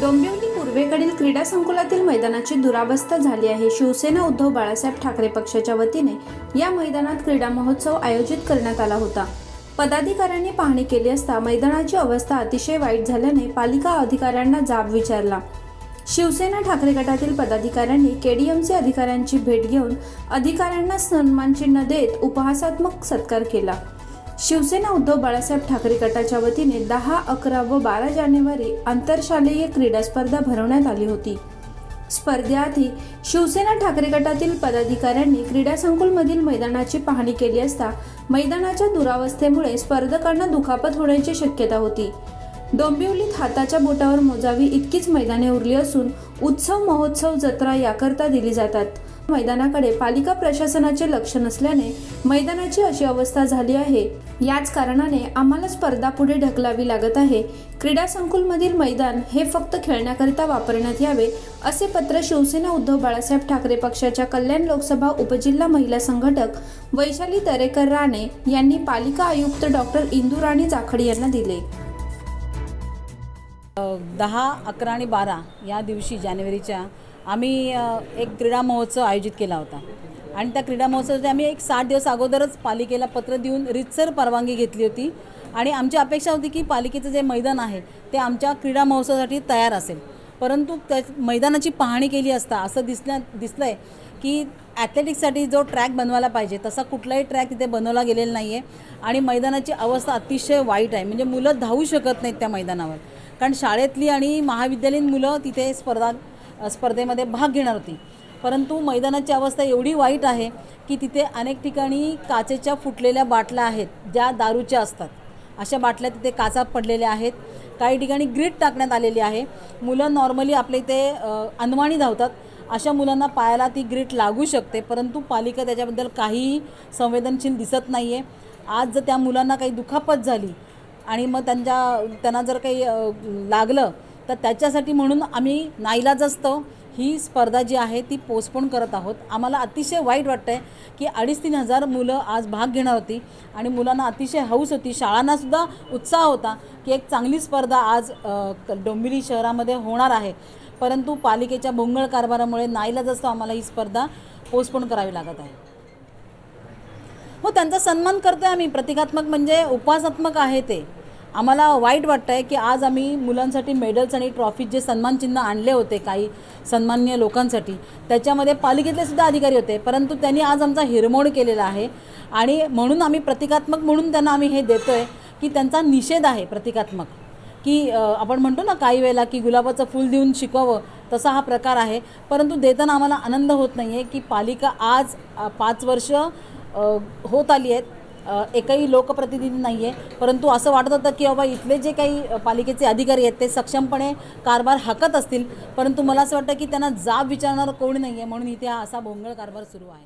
डोंबिवली पूर्वेकडील क्रीडा संकुलातील मैदानाची दुरावस्था झाली आहे. शिवसेना उद्धव बाळासाहेब ठाकरे पक्षाच्या वतीने या मैदानात क्रीडा महोत्सव आयोजित करण्यात आला होता. पदाधिकाऱ्यांनी पाहणी केली असता मैदानाची अवस्था अतिशय वाईट झाल्याने पालिका अधिकाऱ्यांना जाब विचारला. शिवसेना ठाकरे गटातील पदाधिकाऱ्यांनी केडीएमसी अधिकाऱ्यांची भेट घेऊन अधिकाऱ्यांना सन्मानचिन्ह देत उपहासात्मक सत्कार केला. शिवसेना उद्धव बाळासाहेब ठाकरे गटाच्या वतीने दहा अकरा व बारा जानेवारी आंतरशालेय क्रीडा स्पर्धा भरवण्यात आली होती. स्पर्धेआधी शिवसेना ठाकरे गटातील पदाधिकाऱ्यांनी क्रीडा संकुलमधील मैदानाची पाहणी केली असता मैदानाच्या दुरावस्थेमुळे स्पर्धकांना दुखापत होण्याची शक्यता होती. डोंबिवलीत हाताच्या बोटावर मोजावी इतकीच मैदाने उरली असून उत्सव महोत्सव जत्रा याकरता दिली जातात. मैदानाकडे पालिका प्रशासनाचे लक्ष नसल्याने मैदानाची अशी अवस्था झाली आहे. याच कारणाने आम्हाला स्पर्धा पुढे ढकलावी लागत आहे. क्रीडा संकुलमधील मैदान हे फक्त खेळण्याकरिता वापरण्यात यावे असे पत्र शिवसेना उद्धव बाळासाहेब ठाकरे पक्षाच्या कल्याण लोकसभा उपजिल्हा महिला संघटक वैशाली दरेकर राणे यांनी पालिका आयुक्त डॉक्टर इंदू राणी जाखड यांना दिले. दहा अकरा आणि बारा या दिवशी जानेवारीच्या आम्ही एक क्रीडा महोत्सव आयोजित केला होता. आणि त्या क्रीडा महोत्सवासाठी आम्ही एक सात दिवस अगोदरच पालिकेला पत्र देऊन रितसर परवानगी घेतली होती. आणि आमची अपेक्षा होती की पालिकेचं जे मैदान आहे ते आमच्या क्रीडा महोत्सवासाठी तयार असेल. परंतु त्या मैदानाची पाहणी केली असता असं दिसल्या दिसलं आहे की ॲथलेटिक्ससाठी जो ट्रॅक बनवायला पाहिजे तसा कुठलाही ट्रॅक तिथे बनवला गेलेला नाही आहे आणि मैदानाची अवस्था अतिशय वाईट आहे. म्हणजे मुलं धावू शकत नाहीत त्या मैदानावर. कारण शाळेतली आणि महाविद्यालयीन मुलं तिथे स्पर्धा स्पर्धेमध्ये भाग घेणार होती. परंतु मैदानाची अवस्था एवढी वाईट आहे की तिथे अनेक ठिकाणी काचेच्या फुटलेल्या बाटल्या आहेत ज्या दारूच्या असतात. अशा बाटल्या तिथे काचा पडलेल्या आहेत. काही ठिकाणी ग्रीट टाकण्यात आलेली आहे. मुलं नॉर्मली आपल्या इथे अनवाणी धावतात. अशा मुलांना पायाला ती ग्रीट लागू शकते परंतु पालिका त्याच्याबद्दल काहीही संवेदनशील दिसत नाही आहे आज जर त्या मुलांना काही दुखापत झाली आणि मग त्यांच्या त्यांना जर काही लागलं तर त्याच्यासाठी म्हणून आम्ही नाईलाज ही स्पर्धा जी आहे ती पोस्टपोन करत आहोत. आम्हाला अतिशय वाईट वाटतं आहे की अडीच तीन हजार मुलं आज भाग घेणार होती आणि मुलांना अतिशय हौस होती शाळांनासुद्धा उत्साह होता की एक चांगली स्पर्धा आज डोंबिवली शहरामध्ये होणार आहे. परंतु पालिकेच्या भोंगळ कारभारामुळे नाईला जास्त आम्हाला ही स्पर्धा पोस्टपोन करावी लागत आहे. हो त्यांचा सन्मान करतोय आम्ही. प्रतिकात्मक म्हणजे उपासात्मक आहे ते. आम्हाला वाईट वाटतं आहे की आज आम्ही मुलांसाठी मेडल्स आणि ट्रॉफीज जे सन्मानचिन्ह आणले होते काही सन्मान्य लोकांसाठी त्याच्यामध्ये पालिकेतले सुद्धा अधिकारी होते परंतु त्यांनी आज आमचा हिरमोड केलेला आहे. आणि म्हणून आम्ही प्रतिकात्मक म्हणून त्यांना आम्ही हे देतो आहे की त्यांचा निषेध आहे प्रतिकात्मक. की आपण म्हणतो ना काही वेळेला की गुलाबाचं फूल देऊन शिकवावं तसा हा प्रकार आहे. परंतु देताना आम्हाला आनंद होत नाही आहे की पालिका आज पाच वर्ष होत आली आहेत. एकही लोकप्रतिनिधी नाही आहे परंतु असं वाटत होतं की बाबा इथले जे काही पालिकेचे अधिकारी आहेत ते सक्षमपणे कारभार हाकत असतील. परंतु मला असं वाटतं की त्यांना जाब विचारणारं कोणी नाही आहे म्हणून इथे हा असा भोंगळ कारभार सुरू आहे.